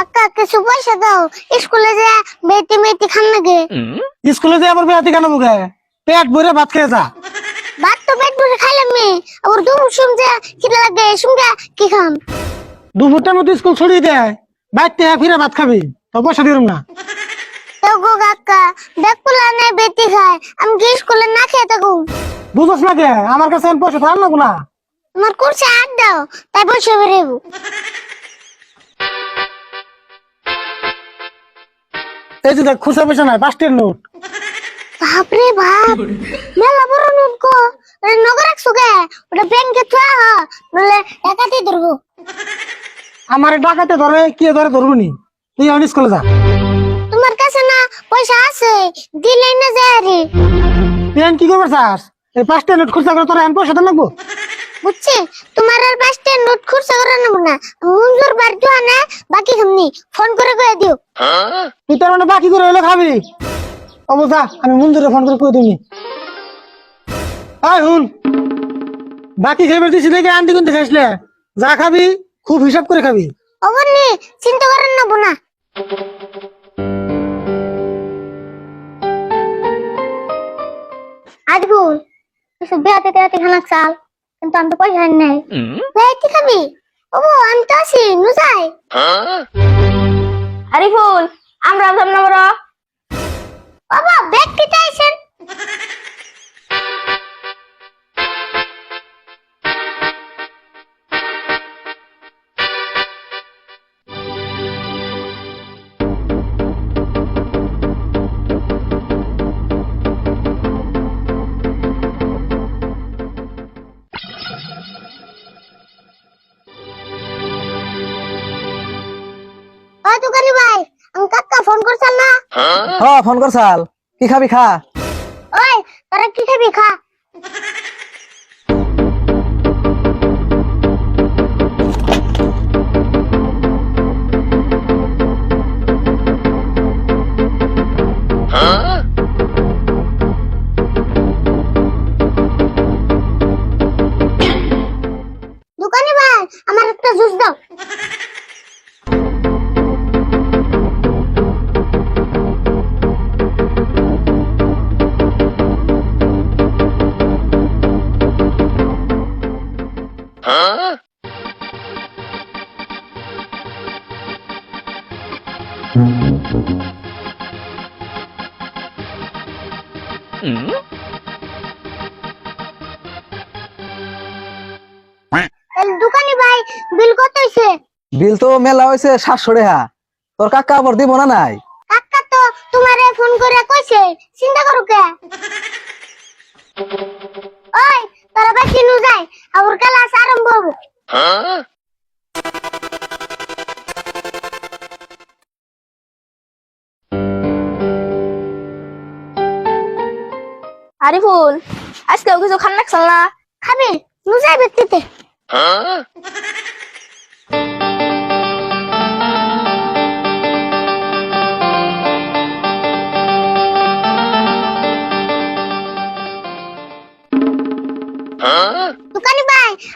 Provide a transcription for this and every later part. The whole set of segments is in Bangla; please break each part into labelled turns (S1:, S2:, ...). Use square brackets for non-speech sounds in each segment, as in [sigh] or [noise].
S1: কাকা কিছু পয়সা দাও। স্কুলে যে মেয়েটি মেয়েটি খান নাকি?
S2: স্কুলে যে আবার বেড়াতে কেন মুখে পেট ভরে ভাত খেয়ে যা।
S1: ভাত তো পেট ভরে খাইলাম মি। আবার দুম সুম যে খিদে লাগে সুমকে কি খাম?
S2: দুপুরটার মধ্যে স্কুল ছড়িয়ে দেয় বাইতে ফিরে ভাত খাবি। তো পয়সা দিলাম না।
S1: তো গো কাকা দেখপুলা নেই বেটি খায়। আমি কি স্কুলে না খেয়ে থাকু
S2: বুঝছ না কে আমার কাছে পয়সা থাক না না।
S1: তোমার কুরসে হাত দাও তাই পয়সা বেরেবো
S2: এই যে দেখ খুচরা পয়সা নাই পাঁচটির নোট।
S1: বাপরে বাপ মেলা বড় নোট গো। ওটা নগর রাখছো কে ওটা ব্যাংকে থুয়া হ নলে একাতে ধরবো।
S2: আমার ডাকাতে ধরে কি ধরে ধরবো নি? তুই এখন স্কুলে যা।
S1: তোমার কাছে না পয়সা আছে দিলেই না যায় রে।
S2: তুই কি করবে চাস? এই পাঁচটা নোট খুচরা করে তোর এখন পয়সা দেন লাগবো।
S1: বুঝছি? তোমার আর পাঁচটা নোট খুরসা করে নেব না। মঞ্জুর বার তো না বাকি খামনি ফোন করে কয়ে দিও।
S2: তুই তার মানে বাকি করে হলে খাবি? অবো যা আমি মঞ্জুরে ফোন করে কই দিবি আয় হুন বাকি খাইবার দিছি দেখে আন্টি কিন্তু খাইছিলে যা খাবি খুব হিসাব করে খাবি।
S1: অবনি চিন্তা করেন নেব না। আজগুল এসব বেহাতে তেহাতে খানা চাল। কিন্তু আমি তো পয়সা নাই? ভাই কি খাবি? ও আমি তো আছি নুজাই
S3: আরিফুল আমরা যাব না বড়।
S1: বাবা ব্যাগ কি আইছেন।
S4: হ ফোন করছাল। কি খাবি খা?
S1: ওই তোরা কি খাবি খা? দোকানি ভাই বিল কত হইছে?
S4: বিল তো মেলা হয়েছে সাতশো টাকা তোর কাকা আবার দিব না নাই?
S1: কাকা তো তোমারে ফোন করে কইছে চিন্তা করো কে? [laughs] ওই তোরা বাকি নু যাই আবার ক্লাস আরম্ভ হব।
S3: আরিফুল আজকে কিছু খান না
S1: খাবি নুজাই ব্যক্তিতে।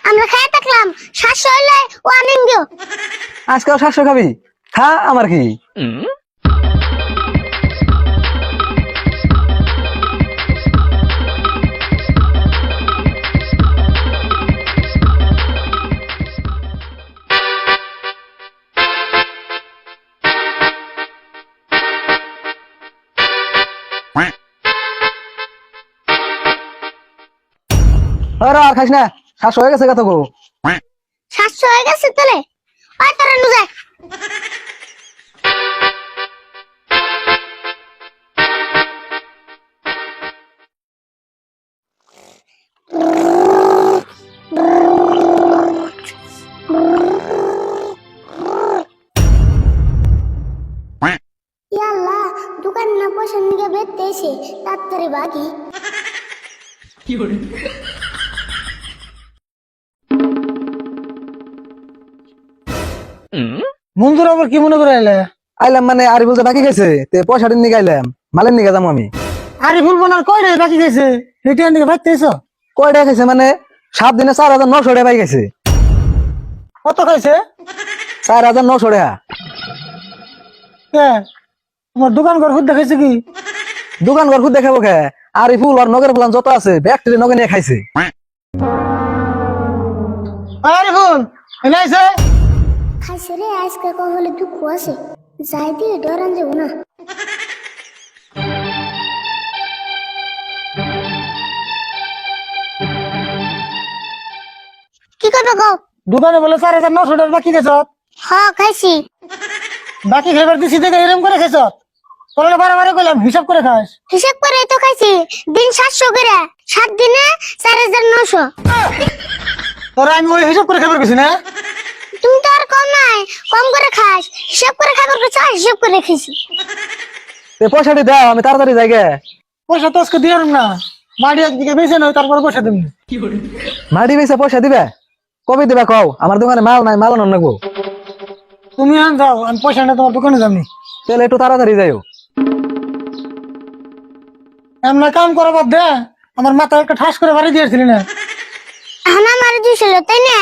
S1: আমরা খেয়ে থাকলাম। সাতশো হইলে ও আনেন গো
S4: আজকাল সাতশো খাবি? খা আমার কি? আরে আর খাস না। সাতশো হয়ে গেছে কত গো
S1: সাতশো হয়ে গেছে তাহলে? ওই তোরা নু যাই ইয়াল্লা দোকান না পয়সা নিয়ে বেরতে এসে তাড়াতাড়ি বাকি
S2: মঞ্জুর আবার কি মনে করে এলে
S4: আইলাম মানে আরি বলতে বাকি গেছে তে পয়সা দিন নিয়ে আইলাম মালের নিয়ে যাব আমি।
S2: আরে ফুল বোনার কয় রে বাকি গেছে? রিটার্ন দিকে বাইতে এসো
S4: কয় টাকা খাইছে মানে সাত দিনে চার হাজার নশো টাকা পাই গেছে।
S2: কত খাইছে?
S4: চার হাজার নশো টাকা।
S2: তোমার দোকান ঘর খুদ দেখাইছে কি?
S4: দোকান ঘর খুদ দেখাবো খে আর ফুল আর নগের প্লান যত আছে ব্যাকটেরিয়া নগে নিয়ে খাইছে।
S2: আরে ফুল এনে
S1: খাইছে রে আজকে কহলে দুঃখ আছে। যাই দিয়ে ডরান যাব না। কি করবে গো?
S2: দোকানে বলে চার হাজার নশো টাকা বাকি গেছ
S1: হ খাইছি।
S2: বাকি খাইবার দিছি দেখে এরম করে খেছ তোরা বারে কইলাম হিসাব করে খাস।
S1: হিসাব করে তো খাইছি। দিন সাতশো করে। সাত দিনে চার হাজার নশো।
S2: তোরা আমি ওই হিসাব করে খাবার গেছি না?
S1: তুমি তো কম নাই কম করে খাস। হিসাব করে খাবার হিসাব করে খাইছি
S4: তে পয়সাটি দাও আমি তাড়াতাড়ি যাই গে।
S2: পয়সা তো আজকে দিয়ে না। একদিকে বেছে নয় তারপর পয়সা দিবি
S4: বেচে পয়সা দিবে? কবে দিবে কও? আমার দোকানে মাল নাই মাল আনো নাকবো
S2: তুমি আন যাও আমি পয়সা নিয়ে তোমার দোকানে যাবনি।
S4: তাহলে একটু তাড়াতাড়ি যাইও।
S2: এমন কাম করা বাদ দে আমার মাথায় একটা ঠাস করে বাড়ি দিয়েছিলি না।
S1: আমার দিয়েছিল তাই না?